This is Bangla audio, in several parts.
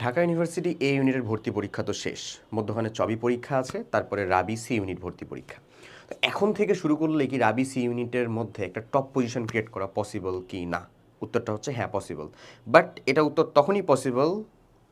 ঢাকা ইউনিভার্সিটি এ ইউনিটের ভর্তি পরীক্ষা তো শেষ। মধ্যখানে চবি পরীক্ষা আছে, তারপরে রাবি সি ইউনিট ভর্তি পরীক্ষা। তো এখন থেকে শুরু করলে কি রাবি সি ইউনিটের মধ্যে একটা টপ পজিশন ক্রিয়েট করা পসিবল কি না? উত্তরটা হচ্ছে হ্যাঁ পসিবল বাট এটা উত্তর তখনই পসিবল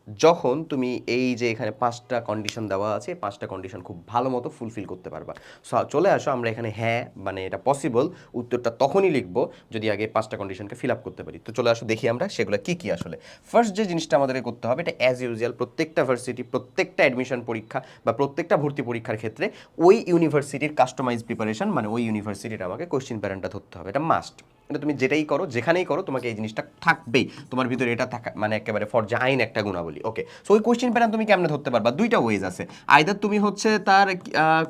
যখন তুমি এই যে এখানে পাঁচটা কন্ডিশন দেওয়া আছে, পাঁচটা কন্ডিশন খুব ভালো মতো ফুলফিল করতে পারবা। সো চলে আসো, আমরা এখানে হ্যাঁ মানে এটা পসিবল উত্তরটা তখনই লিখব যদি আগে পাঁচটা কন্ডিশনকে ফিল আপ করতে পারি। তো চলে আসো, দেখি আমরা সেগুলো কি কি আসলে। ফার্স্ট যে জিনিসটা আমাদেরকে করতে হবে, এটা অ্যাজ ইউজুয়াল প্রত্যেকটা ভার্সিটি প্রত্যেকটা অ্যাডমিশন পরীক্ষা বা প্রত্যেকটা ভর্তি পরীক্ষার ক্ষেত্রে ওই ইউনিভার্সিটির কাস্টমাইজ প্রিপারেশন মানে ওই ইউনিভার্সিটির আমাকে কোশ্চিন প্যারেন্টটা ধরতে হবে, এটা মাস্ট এটা তুমি যেটাই করো, যেখানেই করো, তোমাকে এই জিনিসটা থাকবেই। তোমার ভিতরে এটা থাকা মানে একেবারে ফরজা আইন একটা গুণাবলী। ওকে সো ওই কোশ্চেন প্যাটার্ন তুমি কেমনে ধরতে পারবা? দুইটা ওয়েজ আছে। আইদার তুমি হচ্ছে তার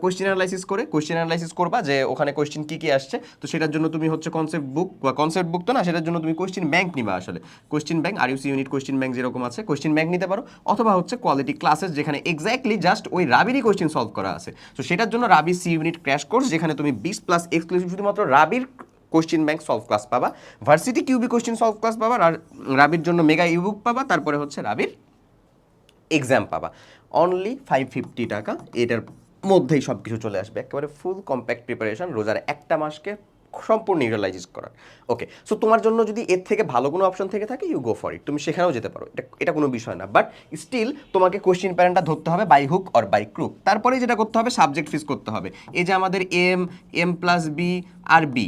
কোশ্চেন অ্যানালাইসিস করে কোশ্চেন অ্যানালাইসিস করবা যে ওখানে কোশ্চেন কী কী আসছে। তো সেটার জন্য তুমি হচ্ছে কনসেপ্ট বুক বা কনসেপ্ট বুক তো না, সেটার জন্য তুমি কোশ্চেন ব্যাংক নিবা আসলে। কোশ্চেন ব্যাংক আর ইউসি ইউনিট কোশ্চেন ব্যাংক যেরকম আছে কোশ্চেন ব্যাংক নিতে পারো। অথবা হচ্ছে কোয়ালিটি ক্লাসেস যেখানে এক্স্যাক্টলি জাস্ট ওই রাবিরই কোশ্চেন সলভ করা আছে। তো সেটার জন্য রাবি সি ইউনিট ক্র্যাশ কোর্স যেখানে তুমি বিশ প্লাস এক্সক্লুসিভ শুধুমাত্র রাবির কোশ্চেন ব্যাংক সলভ ক্লাস পাবা। Varsity QB question solve class পাবা আর রাবির জন্য মেগা ইবুক পাবা, তারপরে হচ্ছে রাবির এক্সাম পাবা। অনলি ফাইভ ফিফটি টাকা, এটার মধ্যেই সব কিছু চলে আসবে। একেবারে ফুল কম্প্যাক্ট প্রিপারেশন রোজার একটা মাসকে সম্পূর্ণ ইউটিলাইজ করার। ওকে সো তোমার জন্য যদি এর থেকে ভালো কোনো অপশন থেকে থাকে ইউ গো ফর ইট তুমি সেখানেও যেতে পারো, এটা এটা কোনো বিষয় না। বাট স্টিল তোমাকে কোশ্চেন প্যারেন্টটা ধরতে হবে by hook or by crook তারপরে যেটা করতে হবে সাবজেক্ট ফিস করতে হবে। এই যে আমাদের এম এম প্লাস বি আর বি।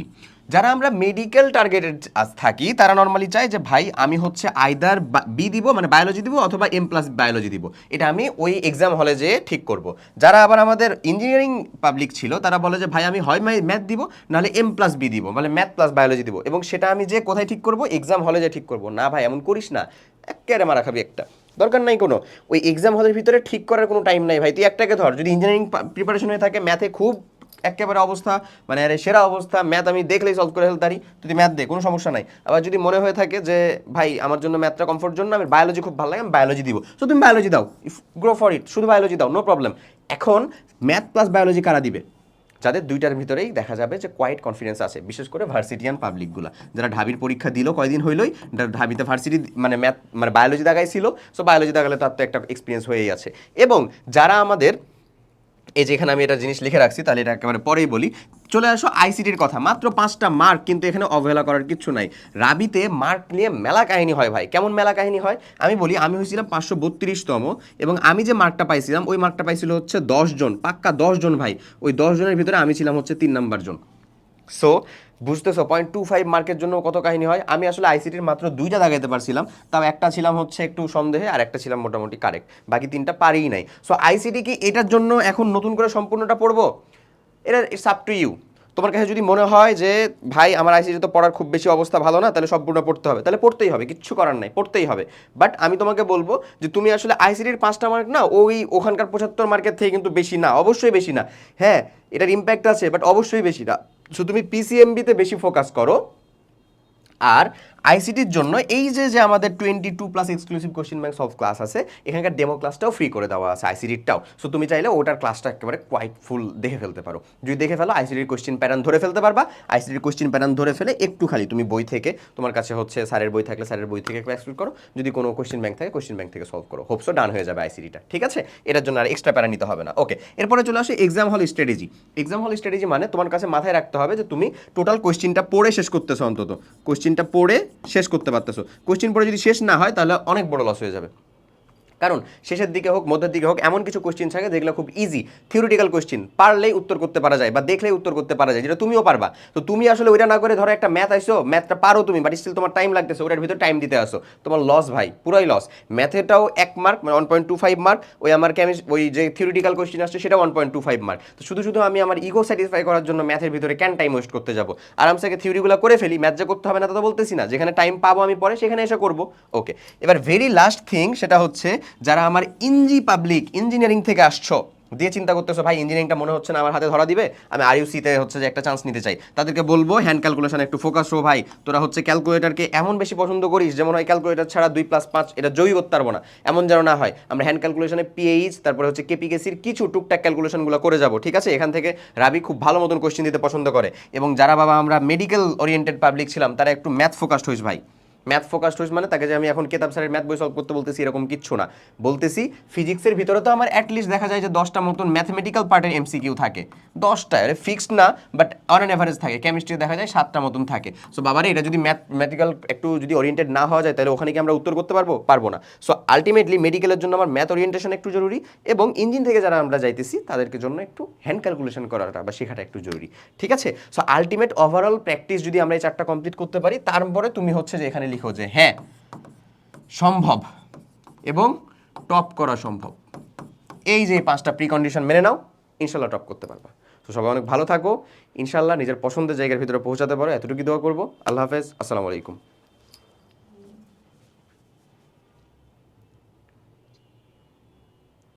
যারা আমরা মেডিকেল টার্গেটেড থাকি, তারা নর্মালি চায় যে, ভাই, আমি হচ্ছে আইদার বি দিব মানে বায়োলজি দিব অথবা এম প্লাস বায়োলজি দিব। এটা আমি ওই এক্সাম হলে যেয়ে ঠিক করব। যারা আবার আমাদের ইঞ্জিনিয়ারিং পাবলিক ছিল, তারা বলে যে, ভাই, আমি হয় ম্যাথ দিব, নাহলে এম প্লাস বি দিব। মানে ম্যাথ প্লাস বায়োলজি দিব। এবং সেটা আমি যে কোথায় ঠিক করব? এক্সাম হলে যে ঠিক করব। না, ভাই, এমন করিস না। একেবারে মারা খাবি একটা। দরকার নাই কোনো। ওই এক্সাম হলের ভিতরে ঠিক করার কোনো টাইম নাই ভাই। তুই একটাকে ধর। যদি ইঞ্জিনিয়ারিং প্রিপারেশন হয়ে থাকে ম্যাথে খুব একেবারে অবস্থা মানে আরে সেরা অবস্থা, ম্যাথ আমি দেখলেই সলভ করে ফেলতে পারি তুই ম্যাথ দে, কোনো সমস্যা নাই। আবার যদি মনে হয়ে থাকে যে, ভাই, আমার জন্য ম্যাথটা কমফোর্ট জন্য আমি বায়োলজি খুব ভালো লাগে, আমি বায়োলজি দিব। সো তুমি বায়োলজি দাও। ইফ গ্রো ফর ইট শুধু বায়োলজি দাও নো প্রবলেম এখন, ম্যাথ প্লাস বায়োলজি কারা দিবে? যাদের দুইটার ভিতরেই দেখা যাবে যে কোয়াইট কনফিডেন্স আছে। বিশেষ করে ভার্সিটিয়ান পাবলিকগুলো যারা ঢাবির পরীক্ষা দিল কয়দিন হইলই ঢাবিতে ভার্সিটি মানে ম্যাথ মানে বায়োলজি দাগাইছিল সো বায়োলজি দাগালে তার তো একটা এক্সপিরিয়েন্স হয়েই আছে। এবং যারা আমাদের এই যেখানে আমি এটা জিনিস লিখে রাখছি, তাহলে এটা একেবারে পরেই বলি। চলে আসো আইসিটির কথা, মাত্র পাঁচটা মার্ক কিন্তু এখানে অবহেলা করার কিছু নাই। রাবিতে মার্ক নিয়ে মেলা কাহিনী হয় ভাই। কেমন মেলা কাহিনী হয়? আমি বলি, আমি হয়েছিলাম পাঁচশো বত্রিশতম এবং আমি যে মার্কটা পাইছিলাম, ওই মার্কটা পাইছিল হচ্ছে দশজন পাক্কা দশজন ভাই। ওই দশজনের ভিতরে আমি ছিলাম হচ্ছে তিন নাম্বার জন। সো বুঝতেছো পয়েন্ট টু ফাইভ মার্কের জন্য কত কাহিনী হয়? আমি আসলে আইসিটির মাত্র দুইটা দাগাইতে পারছিলাম, তাও একটা ছিলাম হচ্ছে একটু সন্দেহে আর একটা ছিলাম মোটামুটি কারেক্ট বাকি তিনটা পারিই নাই। সো আইসিটি কি এটার জন্য এখন নতুন করে সম্পূর্ণটা পড়ব? এটা ইটস আপ টু ইউ তোমার কাছে যদি মনে হয় যে, ভাই, আমার আইসিটি তো পড়ার খুব বেশি অবস্থা ভালো না, তাহলে সম্পূর্ণ পড়তে হবে। তাহলে পড়তেই হবে, কিচ্ছু করার নাই, পড়তেই হবে। বাট আমি তোমাকে বলব যে, তুমি আসলে আইসিটির পাঁচটা মার্ক না, ওই ওখানকার পঁচাত্তর মার্কের থেকে কিন্তু বেশি না, অবশ্যই বেশি না। হ্যাঁ এটার ইম্প্যাক্ট আছে বাট অবশ্যই বেশি না। সো তুমি পিসিএমবিতে বেশি ফোকাস করো আর আইসিটির জন্য এই যে যে আমাদের twenty two plus exclusive question bank সব ক্লাস আছে, এখানকার ডেমো ক্লাসটাও ফ্রি করে দেওয়া আছে আইসিটিরটাও সো তুমি চাইলে ওটার ক্লাসটা একেবারে কোয়াইট ফুল দেখে ফেলতে পারো। যদি দেখে ফেলো আইসিটির কোশ্চেন প্যাটার্ন ধরে ফেলতে পারবা। আইসিটির কোশ্চেন প্যাটার্ন ধরে ফেলে একটু খালি তুমি বই থেকে, তোমার কাছে হচ্ছে স্যারের বই থাকলে স্যারের বই থেকে একটু ক্লাস করো। যদি কোনো কোশ্চেন ব্যাংক থাকে কোশ্চেন ব্যাংক থেকে সলভ করো। হোপসো ডান হয়ে যাবে আইসিটিটা ঠিক আছে? এটার জন্য আর এক্সট্রা প্যারা নিতে হবে না। ওকে এরপরে চলে আসে এক্সাম হল স্ট্র্যাটেজি এক্সাম হল স্ট্র্যাটেজি মানে তোমার কাছে মাথায় রাখতে হবে যে, তুমি টোটাল কোশ্চেনটা পড়ে শেষ করতেছো অন্তত। কোশ্চেনটা পড়ে শেষ করতে পারতেছো। কোশ্চেন পড়ে যদি শেষ না হয়, তাহলে অনেক বড় লস হয়ে যাবে। কারণ শেষের দিকে হোক, মধ্যের দিকে হোক, এমন কিছু কোশ্চেন থাকে যেগুলো খুব ইজি থিওরিটিক্যাল কোশ্চেন পারলেই উত্তর করতে পারা যায় বা দেখলেই উত্তর করতে পারা যায়, যেটা তুমিও পারবা। তো তুমি আসলে ওইটা না করে ধরো একটা ম্যাথ আইসো ম্যাথটা পারো তুমি বাট স্টিল তোমার টাইম লাগতেছে, ওটার ভিতরে টাইম দিতে আসো। তোমার লস ভাই, পুরাই লস ম্যাথেটাও এক মার্ক মানে one point two five mark ওই আমার কেমিস ওই যে থিওরিটিক্যাল কোশ্চেন আসছে সেটা one point two five mark তো শুধু শুধু আমি আমার ইগো স্যাটিসফাই করার জন্য ম্যাথের ভিতরে ক্যান টাইম ওয়েস্ট করতে যাব। আরামসে থিওরিগুলো করে ফেলি ম্যাথ যে করতে হবে না তা তো বলতেছি না। যেখানে টাইম পাবো আমি পরে, সেখানে এসে করব। ওকে এবার ভেরি লাস্ট থিং সেটা হচ্ছে যারা আমার ইঞ্জি পাবলিক ইঞ্জিনিয়ারিং থেকে আসছো, দিয়ে চিন্তা করতেছো, ভাই, ইঞ্জিনিয়ারিংটা মনে হচ্ছে না, আমার হাতে ধরা দিবে? আমি আর ইউসিতে হচ্ছে যে একটা চান্স নিতে চাই। তাদেরকে বলব, হ্যান্ড ক্যালকুলেশন একটু ফোকাস হো ভাই। তোরা হচ্ছে ক্যালকুলেটারকে এমন বেশি পছন্দ করিস, যেমন হয় ক্যালকুলেটার ছাড়া দুই প্লাস পাঁচ, এটা জয়ী করতে পারব না। এমন যেন না হয়। আমরা হ্যান্ড ক্যালকুলেশনে পিএইচ তারপরে হচ্ছে কেপিকেসির কিছু টুকটাক ক্যালকুলেশনগুলো করে যাব, ঠিক আছে? এখান থেকে রাবি খুব ভালো মতন কোশ্চেন দিতে পছন্দ করে। এবং যারা বাবা, আমরা মেডিকেল ওরিয়েন্টেড পাবলিক ছিলাম, তারা একটু ম্যাথ ফোকাসড হইস ভাই। ম্যাথ ফোকাসড হয়েছে মানে তাকে যে আমি এখন কেতাব স্যারের ম্যাথ বই সলভ করতে বলতেছি এরকম কিচ্ছু না। বলতেছি ফিজিক্সের ভিতরে তো আমার অ্যাটলিস্ট দেখা যায় যে দশটা মতন ম্যাথমেটিক্যাল পার্টের এমসিকিউ থাকে। দশটা, আরে ফিক্সড না বাট অন অ্যান অ্যাভারেজ থাকে। কেমিস্ট্রি দেখা যায় সাতটা মতন থাকে। সো বাবারে, এটা যদি ম্যাথমেটিক্যাল একটু যদি ওরিয়েন্টেড না হওয়া যায়, তাহলে ওখানে কি আমরা উত্তর করতে পারব? পারব না। সো আলটিমেটলি মেডিকেলের জন্য আমার ম্যাথ ওরিয়েন্টেশন একটু জরুরি এবং ইঞ্জিন থেকে যারা আমরা যাইতেছি, তাদেরকে জন্য একটু হ্যান্ড ক্যালকুলেশন করাটা বা শেখাটা একটু জরুরি। ঠিক আছে? সো আলটিমেট ওভারঅল প্র্যাকটিস যদি আমরা এই চারটা কমপ্লিট করতে পারি, তারপরে তুমি হচ্ছে যে এখানে লিখো যে হ্যাঁ সম্ভব এবং টপ করা সম্ভব। এই যে পাঁচটা প্রিকন্ডিশন মেনে নাও, ইনশাল্লাহ টপ করতে পারবা। তো সবাই অনেক ভালো থাকো। ইনশাল্লাহ নিজের পছন্দের জায়গার ভিতরে পৌঁছাতে পারো। এতটুকু দোয়া করব। আল্লাহ হাফেজ। আসসালামু আলাইকুম।